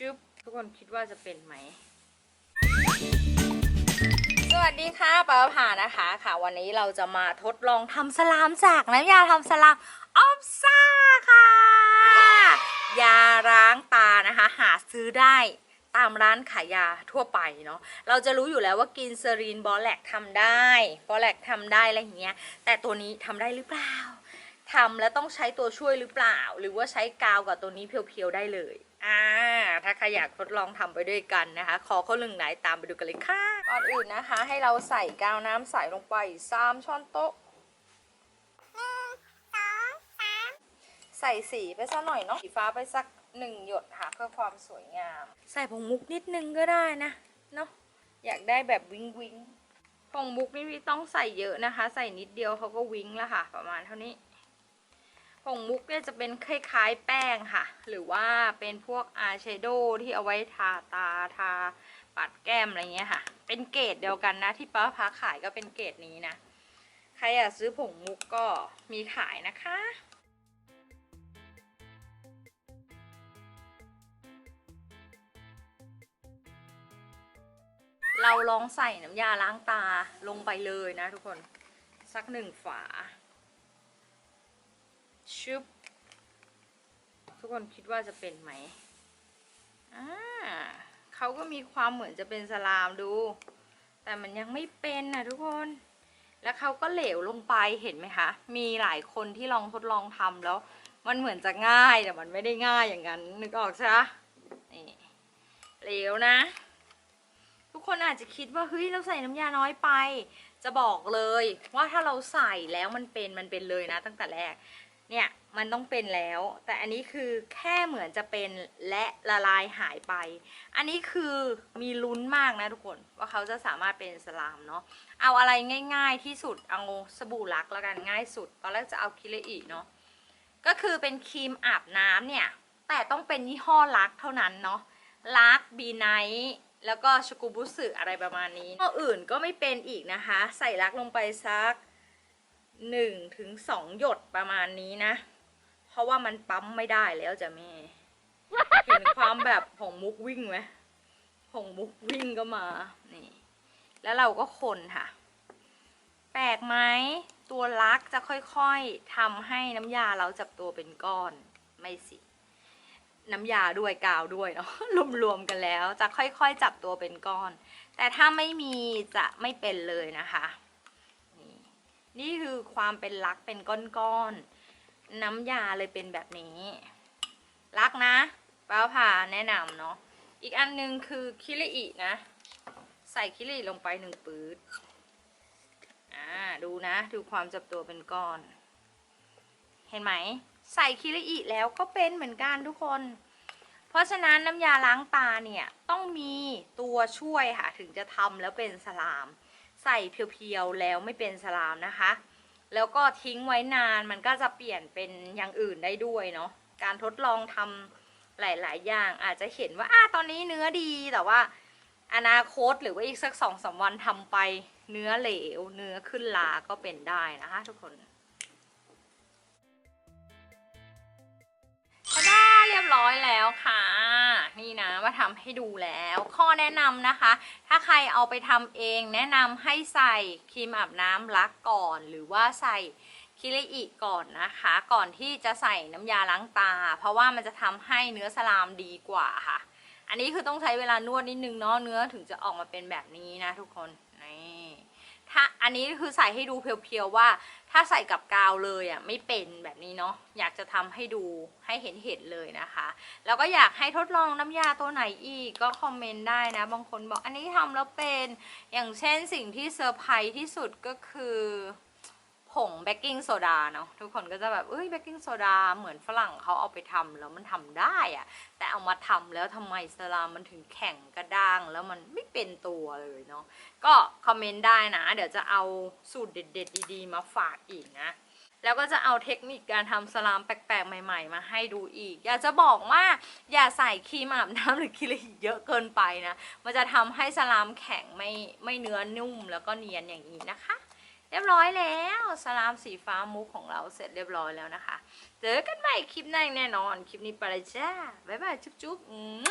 ชุบทุกคนคิดว่าจะเป็นไหม สวัสดีค่ะปาผ่านะคะค่ะ วันนี้เราจะมาทดลองทำสลามจากน้ำยาทำสลามออฟซ่าค่ะ ยาล้างตานะคะ หาซื้อได้ตามร้านขายยาทั่วไปเนาะ เราจะรู้อยู่แล้วว่ากินเซรีนบอแลกทำได้ บอแลกทำได้อะไรอย่างเงี้ย แต่ตัวนี้ทำได้หรือเปล่า ทำแล้วต้องใช้ตัวช่วยหรือเปล่า หรือว่าใช้กาวกับตัวนี้เพียวๆได้เลยอ่าถ้าใครอยากทดลองทำไปด้วยกันนะคะ ขอข้อหนึ่งไหนตามไปดูกันเลยค่ะก่อนอื่นนะคะ ให้เราใส่กาวน้ำใส่ลงไป3ช้อนโต๊ะใส่สีไปสักหน่อยเนาะสีฟ้าไปสักหนึ่งหยดค่ะเพื่อความสวยงาม ใส่ผงมุกนิดนึงก็ได้นะเนาะอยากได้แบบวิงวิงผงมุกนี่ไม่ต้องใส่เยอะนะคะ ใส่นิดเดียวเขาก็วิงแล้วค่ะ ประมาณเท่านี้ ผงมุกเนี่ยจะเป็นคล้ายๆแป้งค่ะ หรือว่าเป็นพวกอายแชโดว์ที่เอาไว้ทาตาทาปัดแก้มอะไรเงี้ยค่ะ เป็นเกรดเดียวกันนะที่ป้าพาขายก็เป็นเกรดนี้นะ ใครอยากซื้อผงมุกก็มีขายนะคะเราลองใส่น้ำยาล้างตาลงไปเลยนะทุกคน สักหนึ่งฝา ชึบทุกคนคิดว่าจะเป็นไหมอ่าเขาก็มีความเหมือนจะเป็นสลามดู แต่มันยังไม่เป็นนะทุกคน แล้วเขาก็เหลวลงไปเห็นไหมคะ มีหลายคนที่ลองทดลองทำแล้ว มันเหมือนจะง่ายแต่มันไม่ได้ง่ายอย่างนั้น นึกออกใช่ไหมนี่เหลวนะ ทุกคนอาจจะคิดว่าเฮ้ยเราใส่น้ำยาน้อยไป จะบอกเลยว่าถ้าเราใส่แล้วมันเป็นมันเป็นเลยนะ ตั้งแต่แรก เนี่ยมันต้องเป็นแล้ว แต่อันนี้คือแค่เหมือนจะเป็นและละลายหายไป อันนี้คือมีลุ้นมากนะทุกคนว่าเขาจะสามารถเป็นสลามเนาะเอาอะไรง่าย ๆ ที่สุดเอาสบู่ลักแล้วกันง่ายสุด ตอนแรกจะเอาคิเลอีเนาะก็คือเป็นครีมอาบน้ำเนี่ย แต่ต้องเป็นยี่ห้อลักเท่านั้นเนาะลักบีไนท์แล้วก็ชกูบุสึอะไรประมาณนี้ข้ออื่นก็ไม่เป็นอีกนะคะ ใส่ลักลงไปสัก หนึ่งถึงสองหยดประมาณนี้นะ เพราะว่ามันปั๊มไม่ได้แล้วจ้ะแม่ เห็นความแบบผงมุกวิ่งไหมผงมุกวิ่งก็มา นี่ แล้วเราก็คนค่ะ แปลกไหม ตัวลักจะค่อยๆทำให้น้ำยาเราจับตัวเป็นก้อน ไม่สิ น้ำยาด้วยกาวด้วยเนาะ รวมๆกันแล้ว จะค่อยๆจับตัวเป็นก้อน แต่ถ้าไม่มีจะไม่เป็นเลยนะคะ นี่คือความเป็นลักเป็นก้อนๆน้ำยาเลยเป็นแบบนี้ ลักนะป้าผ่าแนะนำเนาะอีกอันหนึงคือคิริอินะ ใส่คิริอิลงไปหนึ่งปื๊ดอ่าดูนะ ดูความจับตัวเป็นก้อน เห็นไหม ใส่คิริอิแล้วก็เป็นเหมือนกันทุกคน เพราะฉะนั้นน้ำยาล้างตาเนี่ย ต้องมีตัวช่วยค่ะ ถึงจะทำแล้วเป็นสลาม ใส่เพียวๆแล้วไม่เป็นสลามนะคะ แล้วก็ทิ้งไว้นานมันก็จะเปลี่ยนเป็นอย่างอื่นได้ด้วยเนาะการทดลองทำหลาย ๆ อย่างอาจจะเห็นว่าอ่าตอนนี้เนื้อดีแต่ว่าอนาคตหรือว่าอีกสักสองสามวันทำไปเนื้อเหลว เนื้อขึ้นลาก็เป็นได้นะคะทุกคนตะด้าเรียบร้อยแล้วค่ะ นี่นะ ว่าทำให้ดูแล้ว ข้อแนะนำนะคะ ถ้าใครเอาไปทำเองแนะนำให้ใส่ครีมอาบน้ำลักก่อน หรือว่าใส่คิริอิก่อนนะคะ ก่อนที่จะใส่น้ำยาล้างตา เพราะว่ามันจะทำให้เนื้อสลามดีกว่าค่ะ อันนี้คือต้องใช้เวลานวดนิดนึงเนาะเนื้อถึงจะออกมาเป็นแบบนี้นะทุกคนนี่ ถ้าอันนี้คือใส่ให้ดูเพียวๆว่า ถ้าใส่กับกาวเลยอะไม่เป็นแบบนี้เนาะอยากจะทำให้ดูให้เห็นเห็นเลยนะคะ แล้วก็อยากให้ทดลองน้ำยาตัวไหนอีกก็คอมเมนต์ได้นะ บางคนบอกอันนี้ทำแล้วเป็นอย่างเช่นสิ่งที่เซอร์ไพรส์ที่สุดก็คือผงเบกกิ้งโซดาเนาะทุกคนก็จะแบบเอ้ยเบกกิ้งโซดาเหมือนฝรั่งเขาเอาไปทำแล้วมันทำได้อะแต่เอามาทำแล้วทำไมสลามมันถึงแข็งกระด้างแล้วมันไเป็นตัวเลยเนาะก็คอมเมนต์ได้นะ เดี๋ยวจะเอาสูตรเด็ด ๆ ดีๆ มาฝากอีกนะ แล้วก็จะเอาเทคนิคการทำสลามแปลกๆ ใหม่ ๆ มาให้ดูอีก อยากจะบอกว่าอย่าใส่ครีมอาบน้ำหรือครีมเยอะเกินไปนะ มันจะทำให้สลามแข็งไม่ไม่เนื้อนุ่มแล้วก็เนียนอย่างนี้นะคะเรียบร้อยแล้วสลามสีฟ้ามุกของเราเสร็จเรียบร้อยแล้วนะคะ เจอกันใหม่คลิปหน้าแน่นอน คลิปนี้ไปเลยจ้า บ๊ายบาย จุ๊บๆ